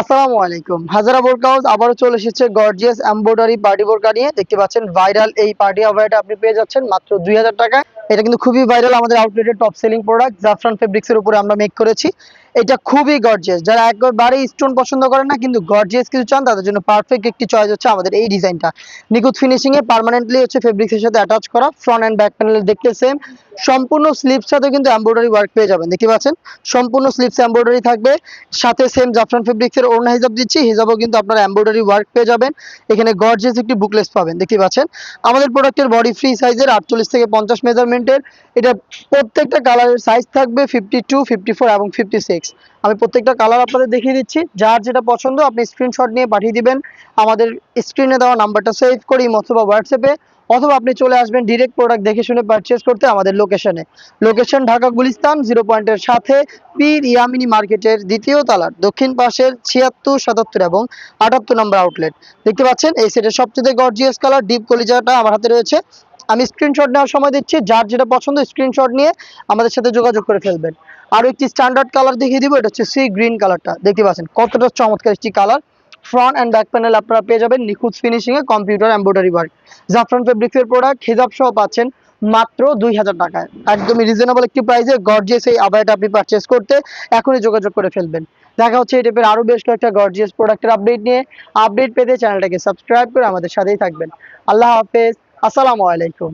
আসসালামু আলাইকুম। হাজারা বোরকা হাউস আবারও চলে এসেছে গর্জিয়াস এমব্রয়ডারি পার্টি বোরকা নিয়ে। দেখতে পাচ্ছেন ভাইরাল এই পার্টি আবারটা আপনি পেয়ে যাচ্ছেন মাত্র দুই হাজার এটা কিন্তু খুবই ভাইরাল আমাদের আউটলেটের টপ সেলিং প্রোডাক্ট জাফরান ফেব্রিক্সের উপরে আমরা মেক করেছি। এটা খুবই গর্জিয়াস যারা একবারে স্টোন পছন্দ করেন না, কিন্তু গর্জিয়াস কিছু চান, তাদের জন্য পারফেক্ট একটি চয়েস হচ্ছে আমাদের এই ডিজাইনটা নিখুঁত ফিনিশিং এ পার্মানেন্টলি হচ্ছে ফেব্রিক্সের সাথে অ্যাটাচ করা ফ্রন্ট অ্যান্ড ব্যাক প্যানেল দেখতে সেম সম্পূর্ণ স্লিপস সাথে কিন্তু এমব্রয়ডারি ওয়ার্ক পেয়ে যাবেন, দেখতে পাচ্ছেন? সম্পূর্ণ স্লিপস এমব্রয়ডারি থাকবে। সাথে সেম জাফরান ফেব্রিক্সের ওড়না হিসাব দিচ্ছি হিসাবও কিন্তু আপনারা এমব্রয়ডারি ওয়ার্ক পেয়ে যাবেন। এখানে গর্জিয়াস একটি বুকলেস পাবেন, দেখতে পাচ্ছেন? আমাদের প্রোডাক্টের বডি ফ্রি সাইজের আটচল্লিশ থেকে পঞ্চাশ মেজারমেন্টের এটা প্রত্যেকটা কালারের সাইজ থাকবে ফিফটি টু ফিফটি ফোর এবং ফিফটি সিক্স আমি প্রত্যেকটা কালার আপনাদের দেখিয়ে দিচ্ছি। যার যেটা পছন্দ, আপনি স্ক্রিনশট নিয়ে পাঠিয়ে দিবেন। আমাদের স্ক্রিনে দেওয়া নাম্বারটা সেভ করি অথবা হোয়াটসঅ্যাপে অথবা আপনি চলে আসবেন ডিরেক্ট প্রোডাক্ট দেখে শুনে পারচেস করতে আমাদের লোকেশনে লোকেশন ঢাকা গুলিস্তান জিরো পয়েন্টের সাথে, পীর ইয়ামিনী মার্কেটের দ্বিতীয় তালার, দক্ষিণ পাশের ছিয়াত্তর, সাতাত্তর এবং আটাত্তর নম্বর আউটলেট দেখতে পাচ্ছেন, এই সেটের সবচেয়ে গর্জিয়াস কালার ডিপ কলিজাটা আমার হাতে রয়েছে আমি স্ক্রিনশট নেওয়ার সময় দিচ্ছি। যার যেটা পছন্দ স্ক্রিনশট নিয়ে আমাদের সাথে যোগাযোগ করে ফেলবেন। আরও একটি স্ট্যান্ডার্ড কালার দেখিয়ে দিব, এটা হচ্ছে সি গ্রিন কালারটা দেখতে পাচ্ছেন, কতটা চমৎকার একটি colour front and back panel আপনারা পেয়ে যাবেন নিখুঁত ফিনিশিং এ কম্পিউটার এমব্রয়ডারি ওয়ার্ক জাফরান ফেব্রিক্সের প্রোডাক্ট হিজাব সহ পাচ্ছেন মাত্র দুই হাজার টাকায়। একদমই রিজনেবল একটি প্রাইসে গর্জিয়াস এই আবাইটা আপনি পারচেস করতে এখনই যোগাযোগ করে ফেলবেন। দেখা হচ্ছে এই টাইপের আরও বেশ কয়েকটা গর্জিয়াস প্রোডাক্টের আপডেট নিয়ে। আপডেট পেতে চ্যানেলটাকে সাবস্ক্রাইব করে আমাদের সাথেই থাকবেন। আল্লাহ হাফেজ। আসসালামু আলাইকুম।